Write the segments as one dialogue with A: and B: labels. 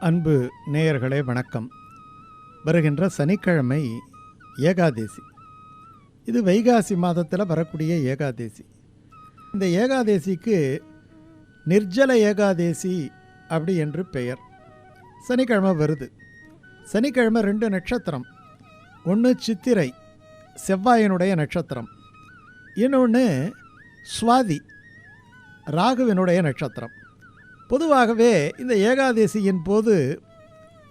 A: அன்பு நேயர்களே வணக்கம். வருகின்ற சனிக்கிழமை ஏகாதேசி. இது வைகாசி மாதத்தில் வரக்கூடிய ஏகாதேசி. இந்த ஏகாதேசிக்கு நிர்ஜல ஏகாதேசி அப்படி என்று பெயர். சனிக்கிழமை வருது. சனிக்கிழமை ரெண்டு நட்சத்திரம். ஒன்று சித்திரை செவ்வாயினுடைய நட்சத்திரம். இன்னொன்று சுவாதி ராகுவினுடைய நட்சத்திரம். பொதுவாகவே இந்த ஏகாதேசியின் போது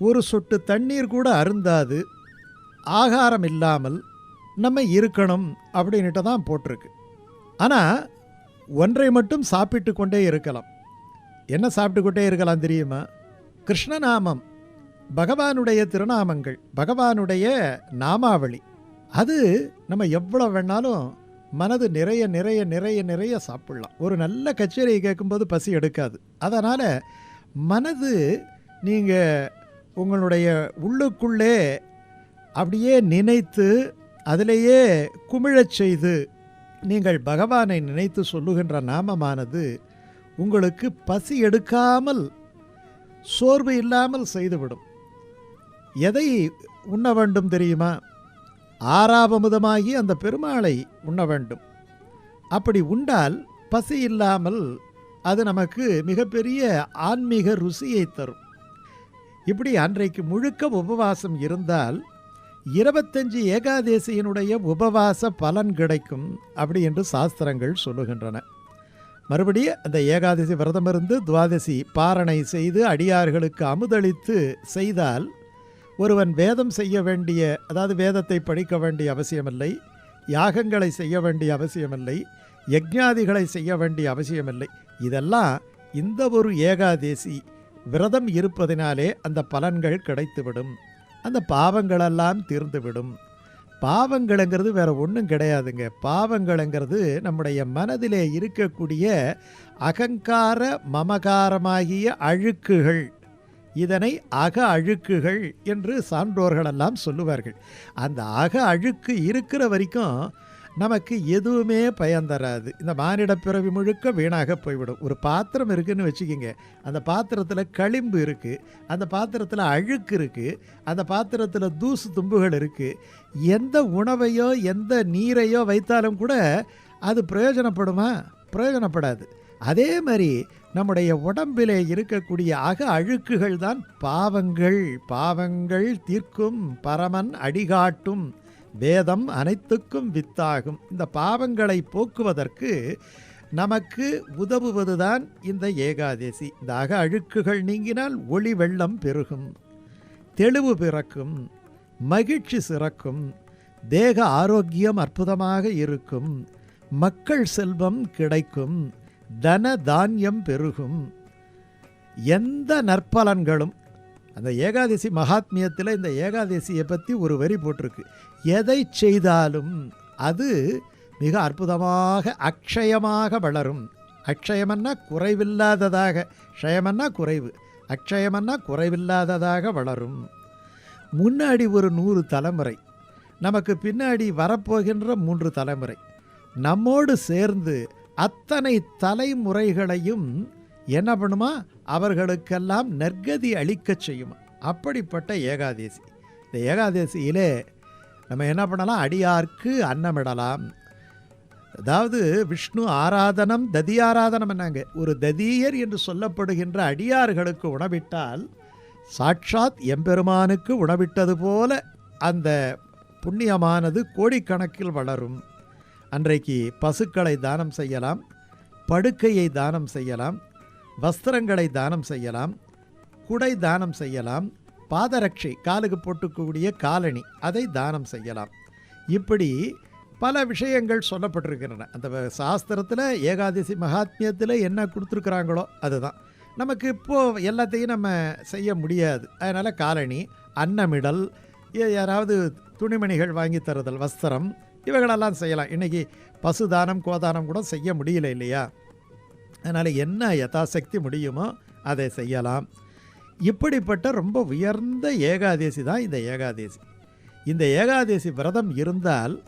A: ஒரு சொட்டு தண்ணீர் கூட அருந்தாது ஆகாரம் இல்லாமல் நம்ம இருக்கணும் அப்படின்ட்டு தான் போட்டிருக்கு. ஆனால் ஒன்றை மட்டும் சாப்பிட்டு கொண்டே இருக்கலாம். என்ன சாப்பிட்டுக்கிட்டே இருக்கலாம் தெரியுமா? கிருஷ்ணநாமம் பகவானுடைய திருநாமங்கள் பகவானுடைய நாமாவளி. அது நம்ம எவ்வளோ வேணாலும் மனது நிறைய நிறைய நிறைய நிறைய சாப்பிடலாம். ஒரு நல்ல கச்சேரியை கேட்கும்போது பசி எடுக்காது. அதனால் மனது நீங்கள் உங்களுடைய உள்ளுக்குள்ளே அப்படியே நினைத்து அதிலேயே குமிழச் செய்து நீங்கள் பகவானை நினைத்து சொல்லுகின்ற நாமமானது உங்களுக்கு பசி எடுக்காமல் சோர்வு இல்லாமல் செய்துவிடும். எதை உண்ண வேண்டும் தெரியுமா? ஆறாவமுதமாகி அந்த பெருமாளை உண்ண வேண்டும். அப்படி உண்டால் பசி இல்லாமல் அது நமக்கு மிகப்பெரிய ஆன்மீக ருசியை தரும். இப்படி அன்றைக்கு முழுக்க உபவாசம் இருந்தால் இருபத்தஞ்சு ஏகாதேசியினுடைய உபவாச பலன் கிடைக்கும் அப்படி என்று சாஸ்திரங்கள் சொல்லுகின்றன. மறுபடியும் அந்த ஏகாதசி விரதமிருந்து துவாதசி பாரணை செய்து அடியார்களுக்கு அமுதளித்து செய்தால் ஒருவன் வேதம் செய்ய வேண்டிய அதாவது வேதத்தை படிக்க வேண்டிய அவசியமில்லை யாகங்களை செய்ய வேண்டிய அவசியமில்லை யஜ்ஞாதிகளை செய்ய வேண்டிய அவசியமில்லை. இதெல்லாம் இந்த ஒரு ஏகாதேசி விரதம் இருப்பதினாலே அந்த பலன்கள் கிடைத்துவிடும். அந்த பாவங்களெல்லாம் தீர்ந்துவிடும். பாவங்கள்ங்கிறது வேறு ஒன்றும் கிடையாதுங்க. பாவங்கள்ங்கிறது நம்முடைய மனதிலே இருக்கக்கூடிய அகங்கார மமகாரமாகிய அழுக்குகள். இதனை அக அழுக்குகள் என்று சான்றோர்களெல்லாம் சொல்லுவார்கள். அந்த அக அழுக்கு இருக்கிற வரைக்கும் நமக்கு எதுவுமே பயன் தராது. இந்த மானிட பிறவி முழுக்க வீணாக போய்விடும். ஒரு பாத்திரம் இருக்குதுன்னு வச்சுக்கிங்க. அந்த பாத்திரத்தில் களிம்பு இருக்குது அந்த பாத்திரத்தில் அழுக்கு இருக்குது அந்த பாத்திரத்தில் தூசு தும்புகள் இருக்குது எந்த உணவையோ எந்த நீரையோ வைத்தாலும் கூட அது பிரயோஜனப்படுமா? பிரயோஜனப்படாது. அதே மாதிரி நம்முடைய உடம்பிலே இருக்கக்கூடிய அக அழுக்குகள் தான் பாவங்கள். பாவங்கள் தீர்க்கும் பரமன் அடிகாட்டும் வேதம் அனைத்துக்கும் வித்தாகும். இந்த பாவங்களை போக்குவதற்கு நமக்கு உதவுவதுதான் இந்த ஏகாதேசி. இந்த அக அழுக்குகள் நீங்கினால் ஒளி வெள்ளம் பெருகும் தெளிவு பிறக்கும் மகிழ்ச்சி சிறக்கும் தேக ஆரோக்கியம் அற்புதமாக இருக்கும் மக்கள் செல்வம் கிடைக்கும் தன தானியம் பெருகும். எந்த நற்பலன்களும் அந்த ஏகாதசி மகாத்மியத்தில் இந்த ஏகாதசியை பற்றி ஒரு வரி போட்டிருக்கு. எதை செய்தாலும் அது மிக அற்புதமாக அக்ஷயமாக வளரும். அக்ஷயமன்னா குறைவில்லாததாக க்ஷயமன்னா குறைவு அக்ஷயமன்னா குறைவில்லாததாக வளரும். முன்னாடி ஒரு நூறு தலைமுறை நமக்கு பின்னாடி வரப்போகின்ற மூன்று தலைமுறை நம்மோடு சேர்ந்து அத்தனை தலைமுறைகளையும் என்ன பண்ணுமா? அவர்களுக்கெல்லாம் நற்கதி அளிக்கச் செய்யுமா? அப்படிப்பட்ட ஏகாதேசி. இந்த ஏகாதேசியிலே நம்ம என்ன பண்ணலாம்? அடியார்க்கு அன்னமிடலாம். அதாவது விஷ்ணு ஆராதனம் ததி ஆராதனம் என்னங்க? ஒரு ததியர் என்று சொல்லப்படுகின்ற அடியார்களுக்கு உணவிட்டால் சாட்சாத் எம்பெருமானுக்கு உணவிட்டது போல அந்த புண்ணியமானது கோடிக்கணக்கில் வளரும். அன்றைக்கு பசுக்களை தானம் செய்யலாம் படுக்கையை தானம் செய்யலாம் வஸ்திரங்களை தானம் செய்யலாம் குடை தானம் செய்யலாம் பாதரட்சை காலுக்கு போட்டுக்கூடிய காலணி அதை தானம் செய்யலாம். இப்படி பல விஷயங்கள் சொல்லப்பட்டிருக்கின்றன. அந்த சாஸ்திரத்தில் ஏகாதசி மகாத்மியத்தில் என்ன கொடுத்துருக்குறாங்களோ அதுதான். நமக்கு இப்போது எல்லாத்தையும் நம்ம செய்ய முடியாது. அதனால் காலணி அன்னமிடல் யாராவது துணிமணிகள் வாங்கி தருதல் வஸ்திரம் இவைகளெல்லாம் செய்யலாம். இன்றைக்கி பசுதானம் கோதானம் கூட செய்ய முடியல இல்லையா? அதனால் என்ன யதாசக்தி முடியுமோ அதை செய்யலாம். இப்படிப்பட்ட ரொம்ப உயர்ந்த ஏகாதேசி தான் இந்த ஏகாதேசி. இந்த ஏகாதேசி விரதம் இருந்தால்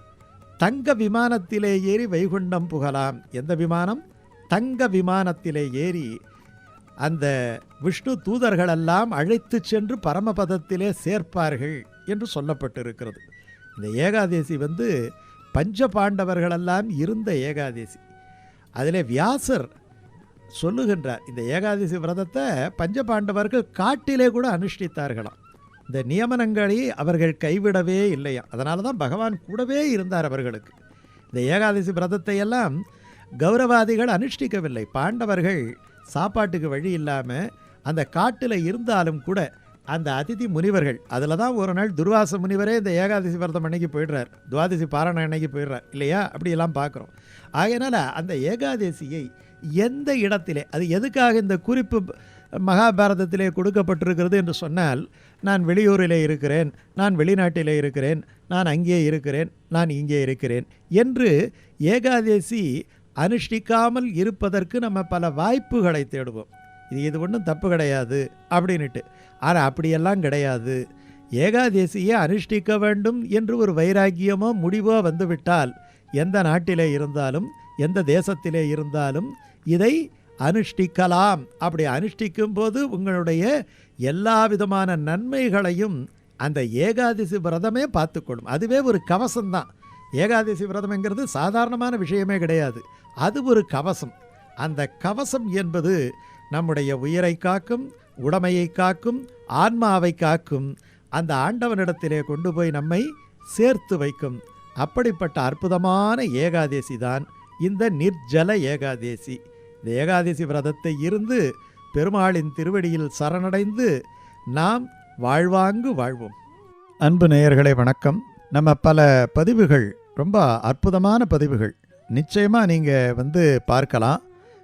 A: தங்க விமானத்திலே ஏறி வைகுண்டம் புகலாம். எந்த விமானம்? தங்க விமானத்திலே ஏறி அந்த விஷ்ணு தூதர்களெல்லாம் அழைத்து சென்று பரமபதத்திலே சேர்ப்பார்கள் என்று சொல்லப்பட்டிருக்கிறது. இந்த ஏகாதேசி வந்து பஞ்ச பாண்டவர்களெல்லாம் இருந்த ஏகாதேசி. அதில் வியாசர் சொல்லுகின்றார் இந்த ஏகாதசி விரதத்தை பஞ்ச பாண்டவர்கள் காட்டிலே கூட அனுஷ்டித்தார்களாம். இந்த நியமனங்களை அவர்கள் கைவிடவே இல்லையா அதனால தான் பகவான் கூடவே இருந்தார் அவர்களுக்கு. இந்த ஏகாதசி விரதத்தை எல்லாம் கௌரவாதிகள் அனுஷ்டிக்கவில்லை. பாண்டவர்கள் சாப்பாட்டுக்கு வழி இல்லாமல் அந்த காட்டில் இருந்தாலும் கூட அந்த அதிதி முனிவர்கள் அதில் தான் ஒரு நாள் துர்வாச முனிவரே இந்த ஏகாதசி விரதம் அன்னைக்கு போயிடுறார். துவாதசி பாராயணம் அன்னைக்கு போயிடுறார். இல்லையா? அப்படியெல்லாம் பார்க்குறோம். ஆகையினால அந்த ஏகாதசியை எந்த இடத்திலே அது எதுக்காக இந்த குறிப்பு மகாபாரதத்திலே கொடுக்கப்பட்டிருக்கிறது என்று சொன்னால் நான் வெளியூரிலே இருக்கிறேன் நான் வெளிநாட்டிலே இருக்கிறேன் நான் அங்கே இருக்கிறேன் நான் இங்கே இருக்கிறேன் என்று ஏகாதசி அனுஷ்டிக்காமல் இருப்பதற்கு நம்ம பல வாய்ப்புகளை தேடுவோம். இது இது ஒன்றும் தப்பு கிடையாது அப்படின்னுட்டு. ஆனால் அப்படியெல்லாம் கிடையாது. ஏகாதேசியை அனுஷ்டிக்க வேண்டும் என்று ஒரு வைராக்கியமோ முடிவோ வந்துவிட்டால் எந்த நாட்டிலே இருந்தாலும் எந்த தேசத்திலே இருந்தாலும் இதை அனுஷ்டிக்கலாம். அப்படி அனுஷ்டிக்கும் போது உங்களுடைய எல்லா விதமான நன்மைகளையும் அந்த ஏகாதசி விரதமே பார்த்துக்கொள்ளும். அதுவே ஒரு கவசம்தான். ஏகாதசி விரதம்ங்கிறது சாதாரணமான விஷயமே கிடையாது. அது ஒரு கவசம். அந்த கவசம் என்பது நம்முடைய உயிரை காக்கும் உடமையை காக்கும் ஆன்மாவை காக்கும் அந்த ஆண்டவனிடத்திலே கொண்டு போய் நம்மை சேர்த்து வைக்கும். அப்படிப்பட்ட அற்புதமான ஏகாதேசி தான் இந்த நிர்ஜல ஏகாதேசி. இந்த ஏகாதசி விரதத்தை இருந்து பெருமாளின் திருவடியில் சரணடைந்து நாம் வாழ்வாங்கு வாழ்வோம். அன்பு நேயர்களே வணக்கம். நம்ம பல பதிவுகள் ரொம்ப அற்புதமான பதிவுகள். நிச்சயமாக நீங்கள் வந்து பார்க்கலாம்.